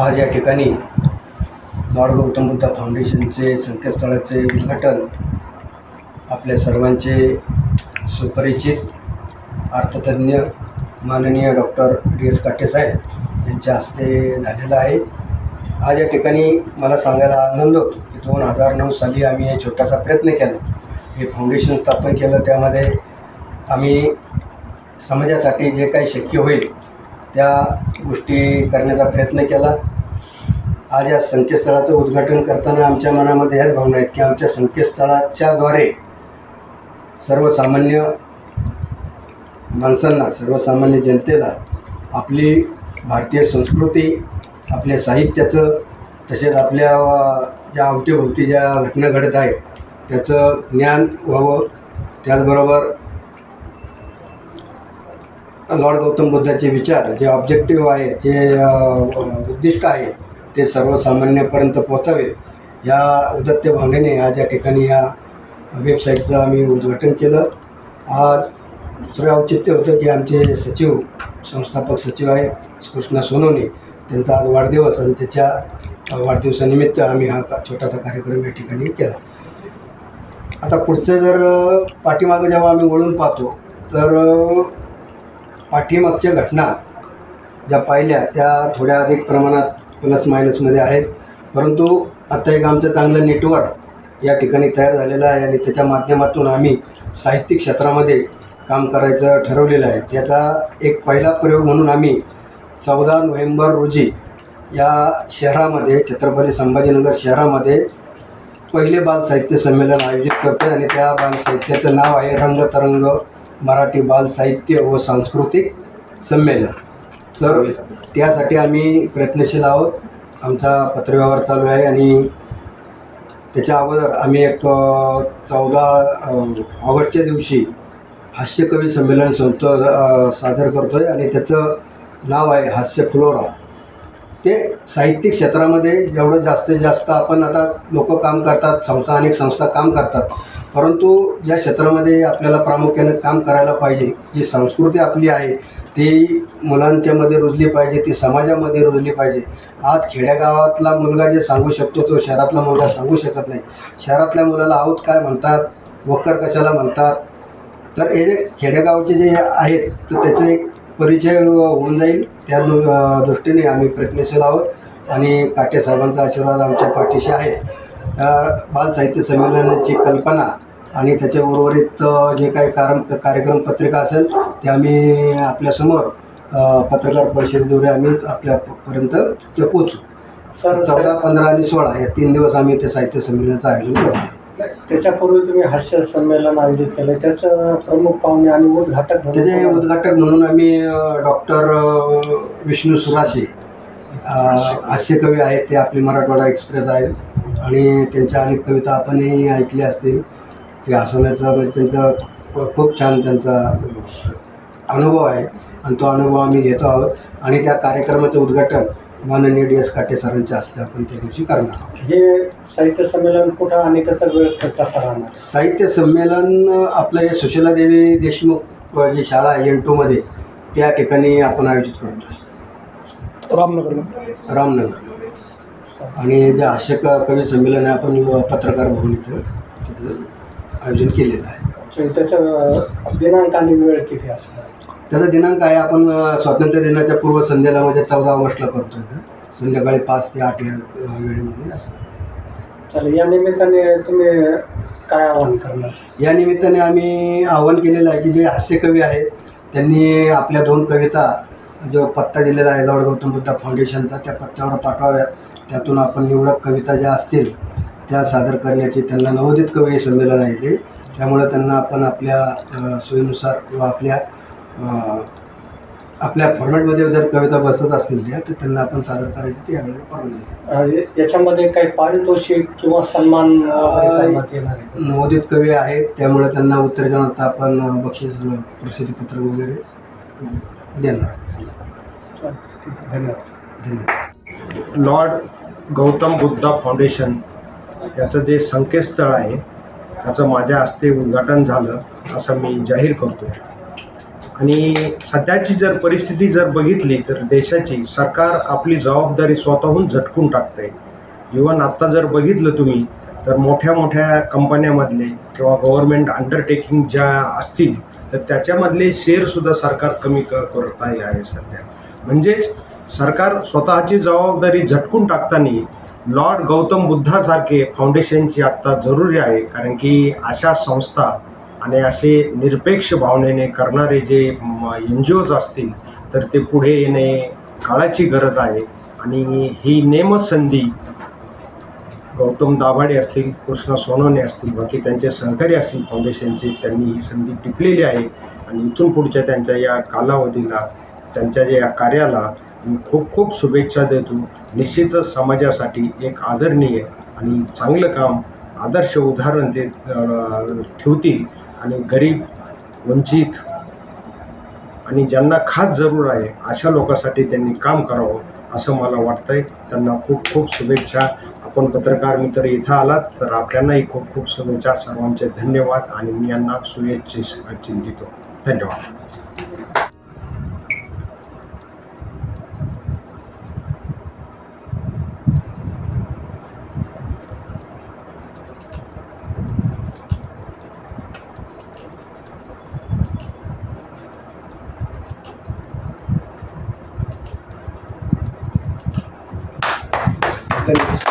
आज या ठिकाणी लॉर्ड गौतम बुद्ध फाउंडेशनचे संकेतस्थळाचे उद्घाटन आपल्या सर्वांचे सुपरिचित अर्थतज्ञ माननीय डॉक्टर डी एस काटेसाहेब यांच्या हस्ते झालेलं आहे. आज या ठिकाणी मला सांगायला आनंद होतो की दोन हजार नऊ साली आम्ही हे छोटासा प्रयत्न केला. हे फाउंडेशन स्थापन केलं त्यामध्ये आम्ही समाजासाठी जे काही शक्य होईल त्या गोष्टी करण्याचा प्रयत्न केला. आज या संकेतस्थळाचं उद्घाटन करताना आमच्या मनामध्ये ह्याच भावना आहेत की आमच्या संकेतस्थळाच्याद्वारे सर्वसामान्य माणसांना सर्वसामान्य जनतेला आपली भारतीय संस्कृती आपल्या साहित्याचं तसेच आपल्या ज्या अवतीभोवती ज्या घटना घडत आहेत त्याचं ज्ञान व्हावं. त्याचबरोबर लॉर्ड गौतम बुद्धाचे विचार जे ऑब्जेक्टिव्ह आहे जे उद्दिष्ट आहे ते सर्वसामान्यपर्यंत पोचावे या उदत्त भावनेने आज या ठिकाणी या वेबसाईटचं आम्ही उद्घाटन केलं. आज दुसरं औचित्य होतं की आमचे सचिव संस्थापक सचिव आहेत कृष्णा सोनवणे. त्यांचा आज वाढदिवस आणि त्याच्या वाढदिवसानिमित्त आम्ही हा का छोटासा कार्यक्रम या ठिकाणी केला. आता पुढचं जर पाठीमागं जेव्हा आम्ही वळून पाहतो तर पाठीमागच्या घटना ज्या पाहिल्या त्या थोड्या अधिक प्रमाणात प्लस मायनसमध्ये आहेत. परंतु आता एक आमचं चांगलं नेटवर्क या ठिकाणी तयार झालेलं आहे आणि त्याच्या माध्यमातून आम्ही साहित्यिक क्षेत्रामध्ये काम करायचं ठरवलेलं आहे. त्याचा एक पहिला प्रयोग म्हणून आम्ही चौदा नोव्हेंबर रोजी या शहरामध्ये छत्रपती संभाजीनगर शहरामध्ये पहिले बाल साहित्य संमेलन आयोजित करतो आणि त्या बाल साहित्याचं नाव आहे रंगतरंग. मराठी बाल साहित्य व सांस्कृतिक संमेलन. तर त्यासाठी आम्ही प्रयत्नशील आहोत. आमचा पत्रव्यवहार चालू आहे आणि त्याच्या अगोदर आम्ही एक चौदा ऑगस्टच्या दिवशी हास्यकवी संमेलन संत सादर करतो आहे आणि त्याचं नाव आहे हास्य फ्लोरा. ते साहित्यिक क्षेत्रामध्ये जेवढं जास्तीत जास्त आपण आता लोक काम करतात संस्था अनेक संस्था काम करतात परंतु या क्षेत्रामध्ये आपल्याला प्रामुख्याने काम करायला पाहिजे. जी संस्कृती आपली आहे ती मुलांच्यामध्ये रुजली पाहिजे ती समाजामध्ये रुजली पाहिजे. आज खेड्यागावातला मुलगा जे सांगू शकतो तो शहरातला मुलगा सांगू शकत नाही. शहरातल्या मुलाला आऊत काय म्हणतात वक्कर कशाला म्हणतात? तर हे जे खेडेगावचे जे आहेत तर त्याचा एक परिचय होऊन जाईल. त्या दृष्टीने आम्ही प्रयत्नशील आहोत आणि काटे साहेबांचा आशीर्वाद आमच्या पाठीशी आहे. तर बाल साहित्य संमेलनाची कल्पना आणि त्याच्या उर्वरित जे काही कारण कार्यक्रम पत्रिका असेल ते आम्ही आपल्यासमोर पत्रकार परिषदेद्वारे आम्ही आपल्यापर्यंत ते पोचू सर चौदा पंधरा आणि सोळा या तीन दिवस आम्ही ते साहित्य संमेलनाचं आयोजन करतो. त्याच्यापूर्वी तुम्ही हास्य संमेलन आयोजित केलं. त्याचं प्रमुख पाहुणे आणि उद्घाटक त्याचे? उद्घाटक म्हणून आम्ही डॉक्टर विष्णू सुराशे. हास्यकवी आहेत ते आपले मराठवाडा एक्सप्रेस आहेत. आणि त्यांच्या अनेक कविता आपणही ऐकल्या असतील. ते हसवण्याचा म्हणजे त्यांचा खूप छान त्यांचा अनुभव आहे. आणि तो अनुभव आम्ही घेतो आहोत. आणि त्या कार्यक्रमाचं उद्घाटन माननीय डी एस काटे सरांच्या हस्ते आपण त्या दिवशी करणार आहोत. हे साहित्य संमेलन कुठं आणि कसं वेळ राहणार साहित्य संमेलन आपलं हे सुशीलादेवी देशमुख जी शाळा आहे एन टूमध्ये त्या ठिकाणी आपण आयोजित करतो रामनगर रामनगर. आणि जे हास्य क कवी संमेलन आहे आपण पत्रकार भवन इथं तिथं आयोजन केलेलं आहे. त्याचं दिनांक आणि वेळ किती असणार? त्याचा दिनांक आहे आपण स्वातंत्र्य दिनाच्या पूर्वसंध्येला म्हणजे चौदा ऑगस्टला करतो इथं. संध्याकाळी पाच ते आठ या वेळेमध्ये असं. चालेल या निमित्ताने तुम्ही काय आवाहन करणार? या निमित्ताने आम्ही आवाहन केलेलं आहे की जे हास्यकवी आहेत त्यांनी आपल्या दोन कविता जो पत्ता दिलेला आहे लॉर्ड गौतम बुद्ध फाउंडेशनचा त्या पत्त्यावर पाठवाव्यात. त्यातून आपण निवडक कविता ज्या असतील त्या सादर करण्याची त्यांना नवोदित कवी संमेलन आहे ते. त्यामुळे त्यांना आपण आपल्या सोयीनुसार किंवा आपल्या आपल्या फॉर्मॅटमध्ये जर कविता बसत असतील त्या तर त्यांना आपण सादर करायची ते यावेळेला परवानगी याच्यामध्ये काही पारितोषिक किंवा सन्मान नवोदित कवी आहेत त्यामुळे त्यांना उत्तेजनार्थ आपण बक्षीस प्रसिद्धीपत्र वगैरे देणार आहोत. धन्यवाद. धन्यवाद. Lord Gautam Buddha foundation. याचं जे संकेतस्थळ आहे त्याचं माझ्या हस्ते उद्घाटन झालं असं मी जाहीर करतो. आणि सध्याची जर परिस्थिती जर बघितली तर देशाची सरकार आपली जबाबदारी स्वतःहून झटकून टाकते इवन आत्ता जर बघितलं तुम्ही तर मोठ्या मोठ्या कंपन्यामधले किंवा गव्हर्मेंट अंडरटेकिंग ज्या असतील तर त्याच्यामधले शेअरसुद्धा सरकार कमी क करत आहे सध्या. म्हणजेच सरकार स्वतःची जबाबदारी झटकून टाकताना लॉर्ड गौतम बुद्धासारखे फाउंडेशनची आत्ता जरुरी आहे. कारण की अशा संस्था आणि असे निरपेक्ष भावनेने करणारे जे एन जी ओज असतील तर ते पुढे येणे काळाची गरज आहे. आणि ही नेमसंधी गौतम दाभाडे असतील कृष्ण सोनवणे असतील बाकी त्यांचे सहकारी असतील फाउंडेशनचे त्यांनी ही संधी टिपलेली आहे. आणि इथून पुढच्या त्यांच्या या कालावधीला त्यांच्या या कार्याला खूप खूप शुभेच्छा देतो. निश्चितच समाजासाठी एक आदरणीय आणि चांगलं काम आदर्श उदाहरण ते ठेवतील आणि गरीब वंचित आणि ज्यांना खास जरूर आहे अशा लोकांसाठी त्यांनी काम करावं असं मला वाटतं आहे त्यांना खूप खूप शुभेच्छा. आपण पत्रकार मित्र इथं आलात तर आपल्यालाही खूप खूप शुभेच्छा. सर्वांचे धन्यवाद आणि मी यांना शुभेच्छा चिंतितो. धन्यवाद. धन्यवाद